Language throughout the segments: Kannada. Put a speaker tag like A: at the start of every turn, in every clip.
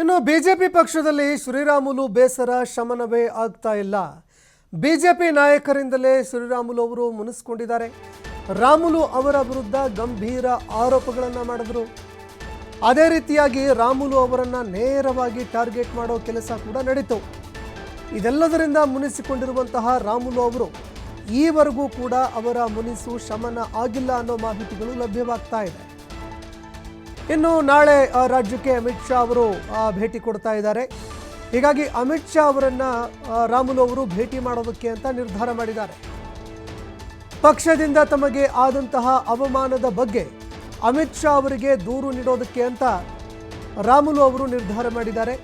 A: ಇನ್ನು ಬಿಜೆಪಿ ಪಕ್ಷದಲ್ಲಿ ಶ್ರೀರಾಮುಲು ಬೇಸರ ಶಮನವೇ ಆಗ್ತಾ ಇಲ್ಲ. ಬಿಜೆಪಿ ನಾಯಕರಿಂದಲೇ ಶ್ರೀರಾಮುಲು ಅವರು ಮುನಿಸ್ಕೊಂಡಿದ್ದಾರೆ. ರಾಮುಲು ಅವರ ವಿರುದ್ಧ ಗಂಭೀರ ಆರೋಪಗಳನ್ನು ಮಾಡಿದ್ರು. ಅದೇ ರೀತಿಯಾಗಿ ರಾಮುಲು ಅವರನ್ನು ನೇರವಾಗಿ ಟಾರ್ಗೆಟ್ ಮಾಡೋ ಕೆಲಸ ಕೂಡ ನಡೀತು. ಇದೆಲ್ಲದರಿಂದ ಮುನಿಸಿಕೊಂಡಿರುವಂತಹ ರಾಮುಲು ಅವರು ಈವರೆಗೂ ಕೂಡ ಅವರ ಮುನಿಸು ಶಮನ ಆಗಿಲ್ಲ ಅನ್ನೋ ಮಾಹಿತಿಗಳು ಲಭ್ಯವಾಗ್ತಾ ಇದೆ. ಇನ್ನು ನಾಳೆ ರಾಜ್ಯಕ್ಕೆ ಅಮಿತ್ ಶಾ ಅವರು ಭೇಟಿ ಕೊಡ್ತಾ ಇದ್ದಾರೆ. ಹೀಗಾಗಿ ಅಮಿತ್ ಶಾ ಅವರನ್ನು ರಾಮುಲು ಅವರು ಭೇಟಿ ಮಾಡೋದಕ್ಕೆ ಅಂತ ನಿರ್ಧಾರ ಮಾಡಿದ್ದಾರೆ. ಪಕ್ಷದಿಂದ ತಮಗೆ ಆದಂತಹ ಅವಮಾನದ ಬಗ್ಗೆ ಅಮಿತ್ ಶಾ ಅವರಿಗೆ ದೂರು ನೀಡೋದಕ್ಕೆ ಅಂತ ರಾಮುಲು ಅವರು ನಿರ್ಧಾರ ಮಾಡಿದ್ದಾರೆ.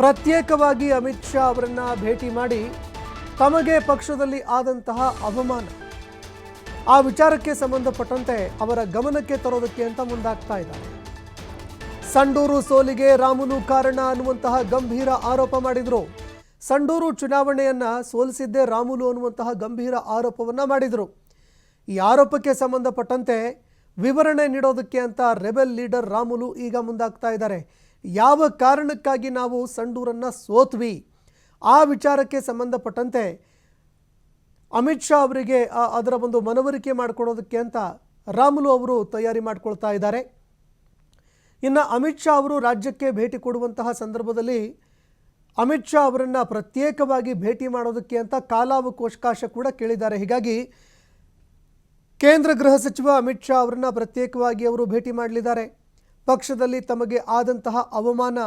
A: ಪ್ರತ್ಯೇಕವಾಗಿ ಅಮಿತ್ ಶಾ ಅವರನ್ನು ಭೇಟಿ ಮಾಡಿ ತಮಗೆ ಪಕ್ಷದಲ್ಲಿ ಆದಂತಹ ಅವಮಾನ ಆ ವಿಚಾರಕ್ಕೆ ಸಂಬಂಧಪಟ್ಟಂತೆ ಅವರ ಗಮನಕ್ಕೆ ತರೋದಕ್ಕೆ ಅಂತ ಮುಂದಾಗ್ತಾ ಇದ್ದಾರೆ. ಸಂಡೂರು ಸೋಲಿಗೆ ರಾಮುಲು ಕಾರಣ ಅನ್ನುವಂತಹ ಗಂಭೀರ ಆರೋಪ ಮಾಡಿದರು. ಸಂಡೂರು ಚುನಾವಣೆಯನ್ನ ಸೋಲಿಸಿದ್ದೇ ರಾಮುಲು ಅನ್ನುವಂತಹ ಗಂಭೀರ ಆರೋಪವನ್ನ ಮಾಡಿದರು. ಈ ಆರೋಪಕ್ಕೆ ಸಂಬಂಧಪಟ್ಟಂತೆ ವಿವರಣೆ ನೀಡೋದಕ್ಕೆ ಅಂತ ರೆಬೆಲ್ ಲೀಡರ್ ರಾಮುಲು ಈಗ ಮುಂದಾಗ್ತಾ ಇದ್ದಾರೆ. ಯಾವ ಕಾರಣಕ್ಕಾಗಿ ನಾವು ಸಂಡೂರನ್ನ ಸೋತ್ವಿ? ಆ ವಿಚಾರಕ್ಕೆ ಸಂಬಂಧಪಟ್ಟಂತೆ ಅಮಿತ್ ಶಾ ಅವರಿಗೆ ಅದರ ಒಂದು ಮನವರಿಕೆ ಮಾಡಿಕೊಡೋದಕ್ಕೆ ಅಂತ ರಾಮುಲು ಅವರು ತಯಾರಿ ಮಾಡ್ಕೊಳ್ತಾ ಇದ್ದಾರೆ. ಇನ್ನು ಅಮಿತ್ ಶಾ ಅವರು ರಾಜ್ಯಕ್ಕೆ ಭೇಟಿ ಕೊಡುವಂತಹ ಸಂದರ್ಭದಲ್ಲಿ ಅಮಿತ್ ಶಾ ಅವರನ್ನು ಪ್ರತ್ಯೇಕವಾಗಿ ಭೇಟಿ ಮಾಡೋದಕ್ಕೆ ಅಂತ ಕಾಲಾವಕಾಶ ಕೂಡ ಕೇಳಿದ್ದಾರೆ. ಹೀಗಾಗಿ ಕೇಂದ್ರ ಗೃಹ ಸಚಿವ ಅಮಿತ್ ಶಾ ಅವರನ್ನು ಪ್ರತ್ಯೇಕವಾಗಿ ಅವರು ಭೇಟಿ ಮಾಡಲಿದ್ದಾರೆ. ಪಕ್ಷದಲ್ಲಿ ತಮಗೆ ಆದಂತಹ ಅವಮಾನ,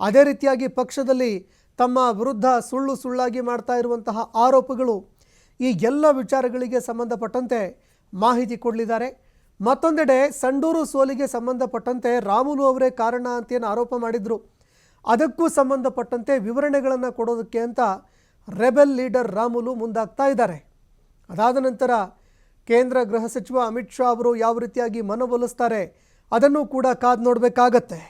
A: ಅದೇ ರೀತಿಯಾಗಿ ಪಕ್ಷದಲ್ಲಿ ತಮ್ಮ ವಿರುದ್ಧ ಸುಳ್ಳು ಸುಳ್ಳಾಗಿ ಮಾಡ್ತಾ ಇರುವಂತಹ ಆರೋಪಗಳು ಈ ಎಲ್ಲ ವಿಚಾರಗಳಿಗೆ ಸಂಬಂಧಪಟ್ಟಂತೆ ಮಾಹಿತಿ ಕೊಡಲಿದ್ದಾರೆ. ಮತ್ತೊಂದೆಡೆ ಸಂಡೂರು ಸೋಲಿಗೆ ಸಂಬಂಧಪಟ್ಟಂತೆ ರಾಮುಲು ಅವರೇ ಕಾರಣ ಅಂತೇನು ಆರೋಪ ಮಾಡಿದ್ರು. ಅದಕ್ಕೂ ಸಂಬಂಧಪಟ್ಟಂತೆ ವಿವರಣೆಗಳನ್ನು ಕೊಡೋದಕ್ಕೆ ಅಂತ ರೆಬೆಲ್ ಲೀಡರ್ ರಾಮುಲು ಮುಂದಾಗ್ತಾ ಇದ್ದಾರೆ. ಅದಾದ ನಂತರ ಕೇಂದ್ರ ಗೃಹ ಸಚಿವ ಅಮಿತ್ ಶಾ ಅವರು ಯಾವ ರೀತಿಯಾಗಿ ಮನವೊಲಿಸ್ತಾರೆ, ಅದನ್ನು ಕೂಡ ಕಾದು ನೋಡಬೇಕಾಗತ್ತೆ.